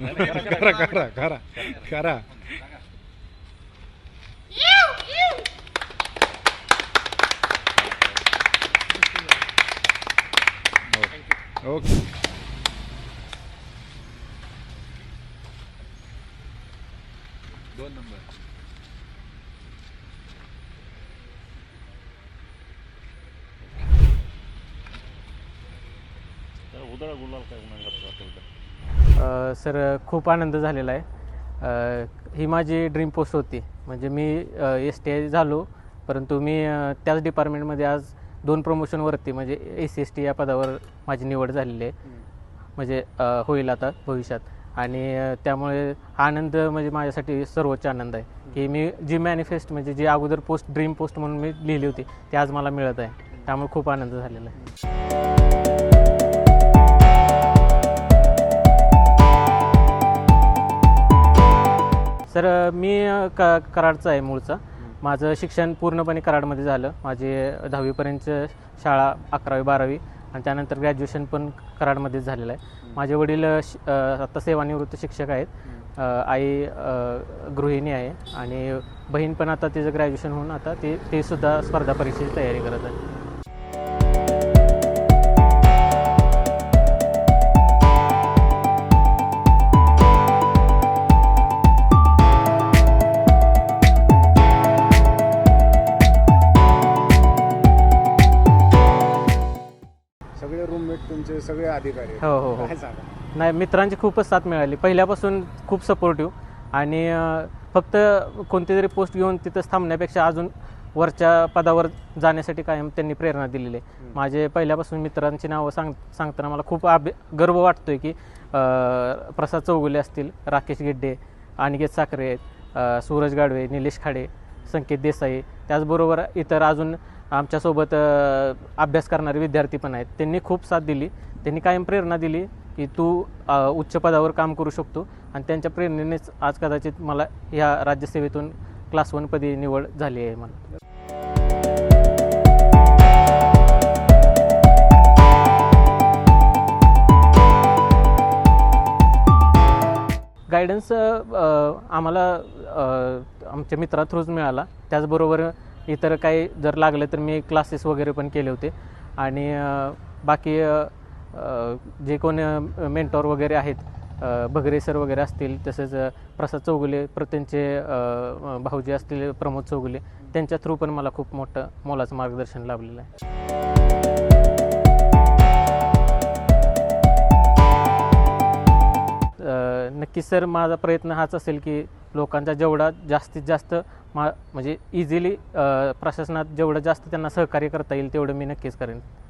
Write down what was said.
करा करा करा करा. ओके दोन नंबर उदळ गुलाल काय म्हणत असेल तर सर खूप आनंद झालेला आहे. ही माझी ड्रीम पोस्ट होती. म्हणजे मी एस टी आय झालो परंतु मी त्याच डिपार्टमेंटमध्ये आज दोन प्रमोशनवरती म्हणजे एस सी एस टी या पदावर माझी निवड झालेली आहे. म्हणजे होईल आता भविष्यात. आणि त्यामुळे हा आनंद म्हणजे माझ्यासाठी सर्वोच्च आनंद आहे. की मी जी मॅनिफेस्ट म्हणजे जी अगोदर पोस्ट ड्रीम पोस्ट म्हणून मी लिहिली होती ती आज मला मिळत आहे. त्यामुळे खूप आनंद झालेला आहे. सर मी क कराडचा आहे मूळचा. माझं शिक्षण पूर्णपणे कराडमध्ये झालं. माझे दहावीपर्यंत शाळा अकरावी बारावी आणि त्यानंतर ग्रॅज्युएशन पण कराडमध्येच झालेलं आहे. माझे वडील अ, शि- अ, आता सेवानिवृत्त शिक्षक आहेत. आई गृहिणी आहे आणि बहीण पण आता तिचं ग्रॅज्युएशन होऊन आता ते ते सुद्धा स्पर्धा परीक्षेची तयारी करत आहे. रूममेट तुमचे सगळे अधिकारी आहेत. हो हो हो. काय सांगा? नाही मित्रांची खूपच साथ मिळाली. पहिल्यापासून खूप सपोर्टिव्ह आणि अं, फक्त कोणती तरी पोस्ट घेऊन तिथंच थांबण्यापेक्षा अजून वरच्या पदावर जाण्यासाठी कायम त्यांनी प्रेरणा दिलेली आहे. माझे पहिल्यापासून मित्रांची नावं सांग सांगताना मला खूप आभे गर्व वाटतोय की अं, प्रसाद चौगुले असतील राकेश गिड्डे अनिकेत साखरे आहेत अं, सूरज गाडवे निलेश खाडे संकेत देसाई. त्याचबरोबर इतर अजून आमच्यासोबत अभ्यास करणारे विद्यार्थी पण आहेत. त्यांनी खूप साथ दिली. त्यांनी कायम प्रेरणा दिली की तू उच्च पदावर काम करू शकतो आणि त्यांच्या प्रेरणेनेच आज कदाचित मला ह्या राज्यसेवेतून क्लास वनपदी निवड झाली आहे मला गायडन्स आम्हाला आमच्या मित्रा थ्रूच मिळाला. त्याचबरोबर इतर काही जर लागलं तर मी क्लासेस वगैरे पण केले होते. आणि बाकी जे कोण मेंटॉर वगैरे आहेत भगरे सर वगैरे असतील तसेच प्रसाद चौगुले प्रत्यंचे भाऊजी असतील प्रमोद चौगुले त्यांच्या थ्रू पण मला खूप मोठं मोलाचं मार्गदर्शन लाभलेलं आहे. नक्की सर माझा प्रयत्न हाच असेल की लोकांचा जेवढा जास्तीत जास्त मा म्हणजे इझिली प्रशासनात जेवढं जास्त त्यांना सहकार्य करता येईल तेवढं मी नक्कीच करेन.